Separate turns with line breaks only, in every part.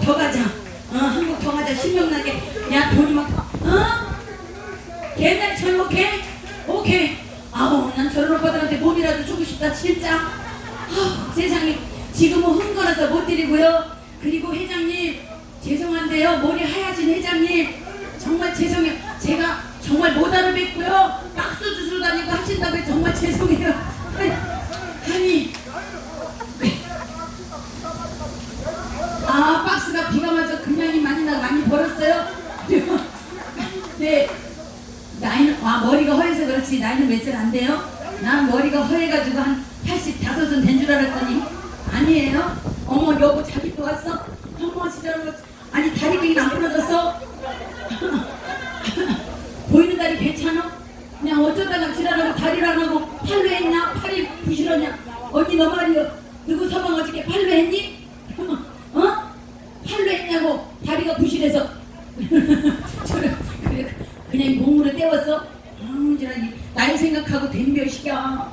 더 가자. 어, 한 곡 더 가자. 신명나게. 야, 돈이 막, 어? 옛날에 젊게? 오케이. 아우, 난 저런 오빠들한테 몸이라도 주고 싶다, 진짜. 아우, 세상에. 지금은 흥거라서 못 드리고요. 그리고 회장님, 죄송한데요. 머리 하얘진 회장님. 정말 죄송해요. 제가 정말 못 알아뵙고요. 박수 주스러 다니고 하신다고 해서 정말 죄송해요. 아니, 아 박스가 비가 맞아 금량이 많이 나 많이 벌었어요. 네 나이는 아 머리가 허해서 그렇지 나이는 몇살안 돼요? 난 머리가 허해가지고 한 85은 된 줄 알았더니 아니에요. 어머 여보 자기 또 왔어? 어머 진짜 아니 다리 갱이 안 부러졌어? 보이는 다리 괜찮아? 그냥 어쩌다가 지랄하고 다리를 안 하고 팔로 했냐? 팔이 부실하냐? 언니 너 말이요 누구 서방 어저께 팔로 했니? 어? 팔로 다리가 부실해서 그냥 몸으로 때웠어? 아, 나이 생각하고 덤벼시켜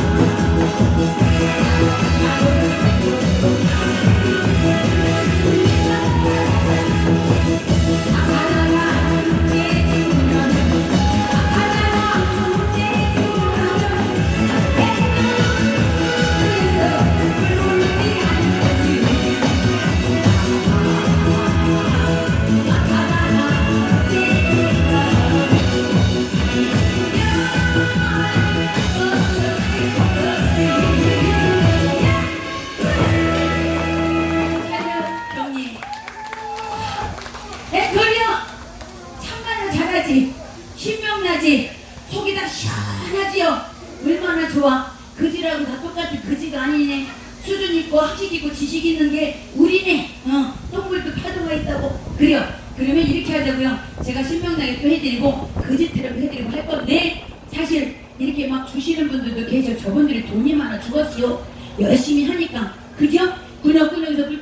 신명나지. 신명나지. 속이 다 시원하지요. 얼마나 좋아. 그지라고 다 똑같은 그지가 아니네. 수준 있고 학식 있고 지식 있는 게 우리네. 어 똥물도 파도가 있다고. 그래요. 그러면 이렇게 하자고요. 제가 신명나게 또 해드리고 그지처럼 해드리고 할 건데 사실 이렇게 막 주시는 분들도 계셔. 저분들이 돈이 많아 죽었지요. 열심히 하니까. 그죠? 물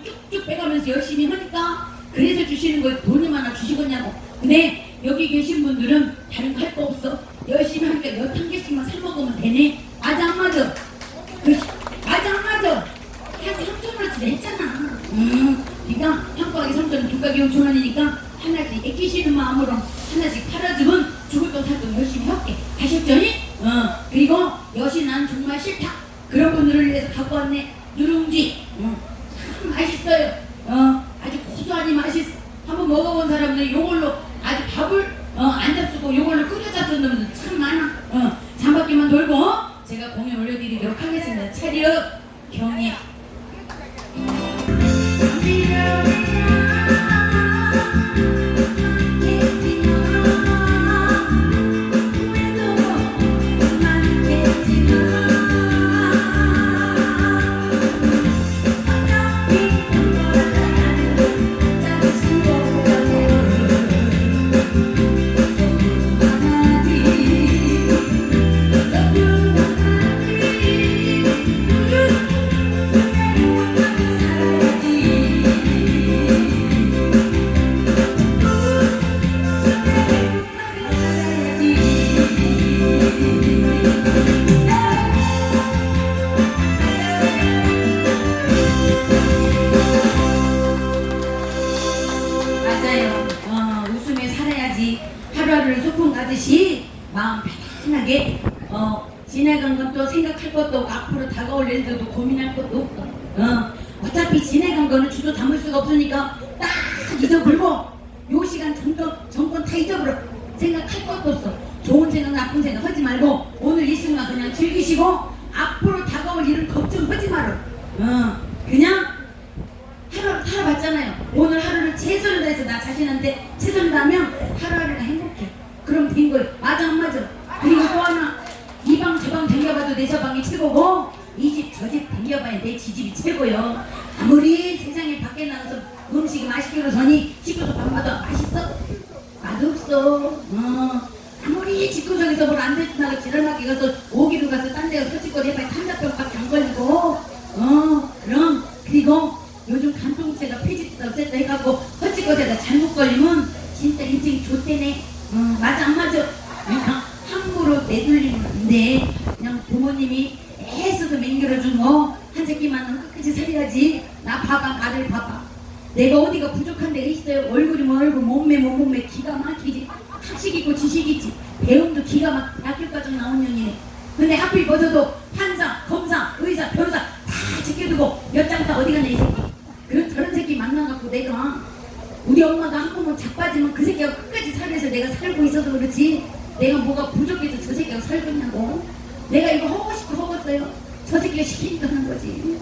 쭉쭉 빼가면서 열심히 하니까 그래서 주시는 거예요 돈이 많아 주시겠냐고. 근데 여기 계신 분들은 다른 거 할 거 없어. 열심히 하니까 몇한 개씩만 사 먹으면 되네. 맞아 안 맞아? 그, 맞아 안 맞아? 한 3천원어치 했잖아. 음 그러니까 한 가게 3천원 두 가게 5천 원이니까 하나씩 애끼시는 마음으로 하나씩 팔아주면 죽을 돈 살돈 열심히 할게. 하셨죠니? 어 그리고 여신 난 정말 싫다. 그런 분들을 위해서 갖고 왔네. 누룽지 댕겨봐야 내 지집이 최고요. 아무리 세상에 밖에 나가서 음식이 맛있게 그러더니 집에서 밥마다 맛있어? 맛없어. 어. 아무리 집구석에서 뭘 안 되준다고 지랄하게 가서 오기로 가서 딴 데가 솔직히 해봐야 탄자병밖에 안 걸리고 어 그럼 그리고 요즘 간통죄가 폐지됐다 어쨌다 해갖고 헛짓거리다 잘못 걸리면 진짜 인생이 좋대네 어, 맞아 안 맞아 그러니까 함부로 내돌리면 안돼 그냥 부모님이 애써서 맹글어준 거한 새끼만은 끝까지 살려야지 나 봐봐 나를 봐봐 내가 어디가 부족한 데가 있어요 얼굴이면 얼굴 몸매 뭐 몸매 기가 막히지 학식 있고 지식 있지 배움도 기가 막 대학교까지 나온 년이네 근데 하필 벗어도 판사 검사 의사 변호사 다 지켜두고 몇 장 다 어디 가냐 이 새끼 그런 저런 새끼 만나갖고 내가 우리 엄마가 한 번만 자빠지면 그 새끼가 끝까지 살면서 내가 살고 있어서 그렇지. 내가 뭐가 부족해서 저 새끼가 살고 있냐고. 내가 이거 하고 싶고 먹었어요? 저 새끼가 시키니까 하는 거지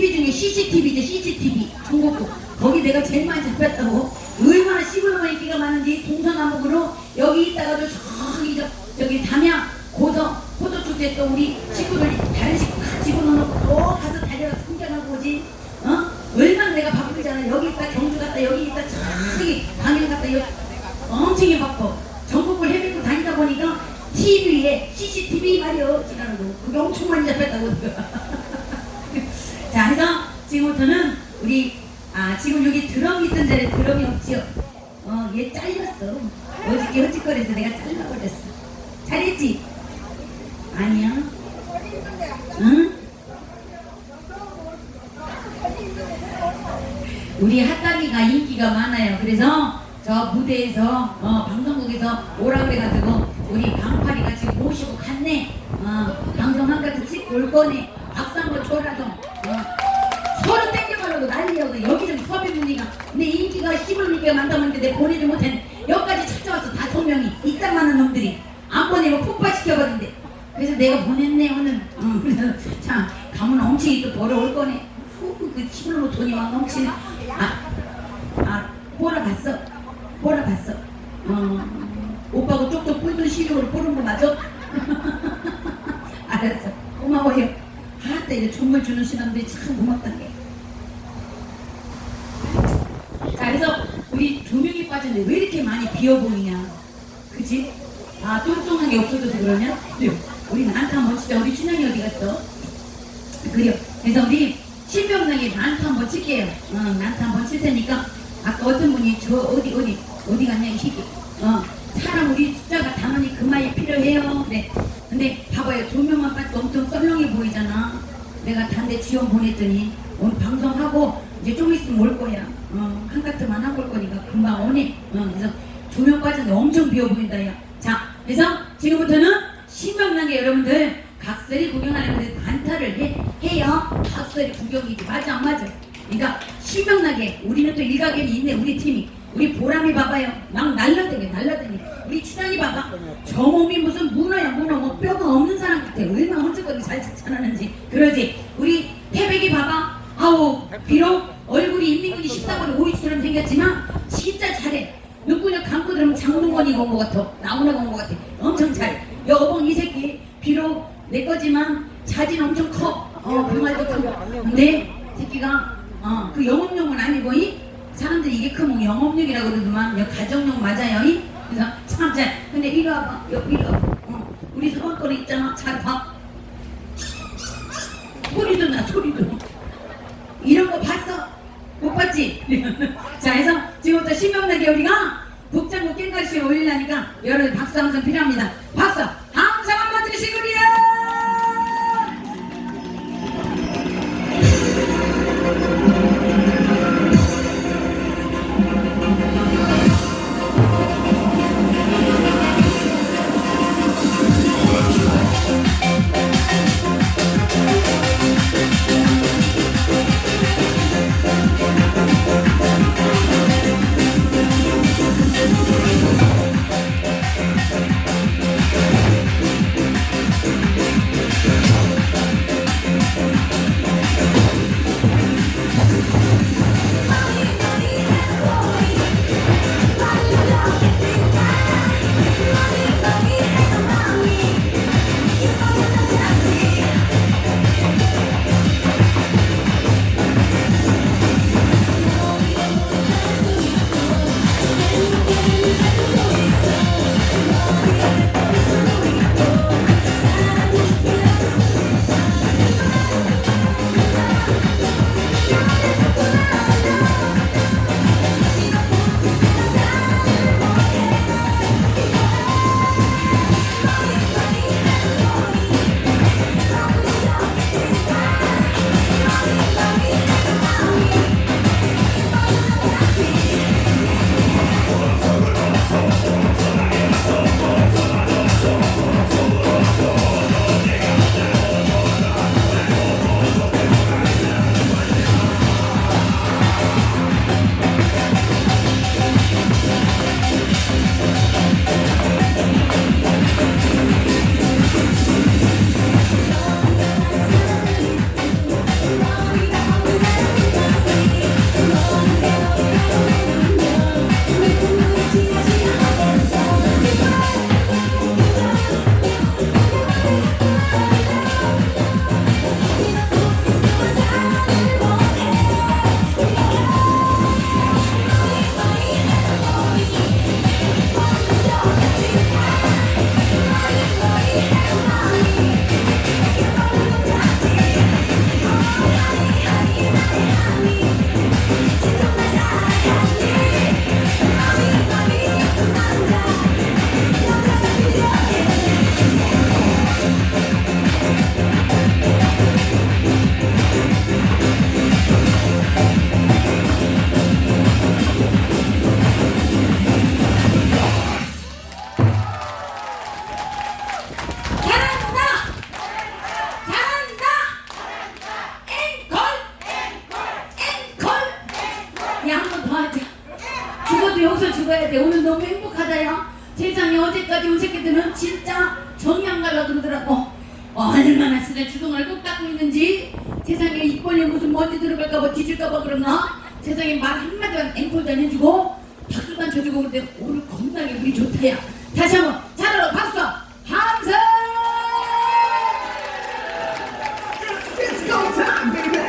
TV 중에 CCTV죠 CCTV. 중국도. 거기 내가 제일 많이 잡혔다고. 얼마나 시골로만 인기가 많은지 동서남북으로 여기 있다가도 저기 저, 저기 담양 고성 포도축제 또 우리 식구들 다른 식구 다 집어넣어놓고 또 가서 달려가서 성장하고 오지. 어? 얼마나 내가 바쁘잖아. 여기 있다 경주 갔다 여기 있다 저기 강연 갔다 여기 엄청 바빠. 전국을 헤매고 다니다 보니까 TV에 CCTV 말이요. 지나고 그게 엄청 많이 잡혔다고 자, 해서 지금부터는 우리 아 지금 여기 드럼이 있던 자리에 드럼이 없지요. 어, 얘 잘렸어. 어저께 헛짓거려서 내가 잘라버렸어. 잘했지? 아니야. 응? 우리 핫다미가 인기가 많아요. 그래서 저 무대에서 어, 방송국에서 오라 그래가지고 우리 강파리가 지금 모시고 갔네. 어, 방송 한 가지 찍고 올 거네. 박수 한번 줘라도. 어. 서로 땡겨가려고 난리여고 여기저기 섭외 문의가 내 인기가 믿게 만다는데 내 보내지 못한 여기까지 찾아와서 다섯 명이 이딴 많은 놈들이 안 보내고 폭파시켜버린대. 그래서 내가 보냈네 오늘. 응, 그래서 참 가면 엄청이 또 벌어올 거네. 후, 그 힘으로 돈이 막 넘치네 아, 아 보러 갔어. 보러 갔어 어, 오빠가 쪽쪽 뿔던 시력으로 보는 거 맞아? 알았어 고마워요 아따 이거 선물 주는 사람들이 참 고맙다 자 그래서 우리 두 명이 빠졌는데 왜 이렇게 많이 비어 보이냐 그치? 아 뚱뚱한 게 없어져서 그러냐? 네. 우리 나한테 한번 치자 우리 춘향이 어디 갔어? 그래요 그래서 우리 신병나게 나한테 한번 칠게요. 어, 나한테 한번 칠 테니까. 아까 어떤 분이 저 어디 어디 어디 갔냐 이 새끼. 어, 사람 우리 숫자가 당연히 그마이 필요해요. 그래. 근데 봐봐요. 두 명만 빠도 엄청 썰렁해 보이잖아. 내가 단대 지원 보냈더니 오늘 방송하고 이제 좀 있으면 올 거야. 어, 한 카트만 하고 올 거니까 금방 오네 어, 그래서 두명 빠졌는데 엄청 비어 보인다 야. 자 그래서 지금부터는 신명나게 여러분들 각설이 구경하려면 반타를 해, 해요 각설이 구경이지. 맞아 안 맞아? 그러니까 신명나게 우리는 또 일가견이 있네 우리 팀이. 우리 보람이 봐봐요. 막 날라다니 날라다니 우리 친환이 봐봐. 저 몸이 무슨 문어야 문어. 뭐 뼈가 없는 사람 같아. 얼마나 헐쩍거리고 잘 칭찬하는지. 그러지? 우리 태백이 봐봐. 아우 비록 얼굴이 인민군이 십다발에 오이처럼 생겼지만 진짜 잘해. 눈구녕 감고 들으면 장동건이 온것 같아. 나훈아가 온 것 같아. 엄청 잘 여봉 이 새끼. 비록 내 거지만 자진 엄청 커어 병아리도 크고 근데 새끼가 어, 그 영업용은 아니고 이 사람들이 이게 크면 영업용이라고 그러더만 여 가정용 맞아요 이? 그래서 참 잘 근데 이리 와봐. 여기 와봐. 어, 우리 서방거리 있잖아. 잘 봐. 소리도 나 소리도. 이런 거 봤어? 못 봤지? 자 해서 지금부터 신명나게 우리가 북장구 깽가리씨를 올리려니까 여러분 박수 항상 필요합니다 새끼들은 진짜 정이 안 갈라 그러더라고. 어, 얼마나 쓰레 주둥을 꼭 닦고 있는지. 세상에 입 벌려 무슨 먼지 들어갈까봐 뒤질까봐 그러나? 세상에 말 한마디만 앵콜도 안 해주고 박수만 쳐주고 근데 오늘 겁나게 우리 좋다야. 다시 한번 잘하러 박수. 함성!
It's go time baby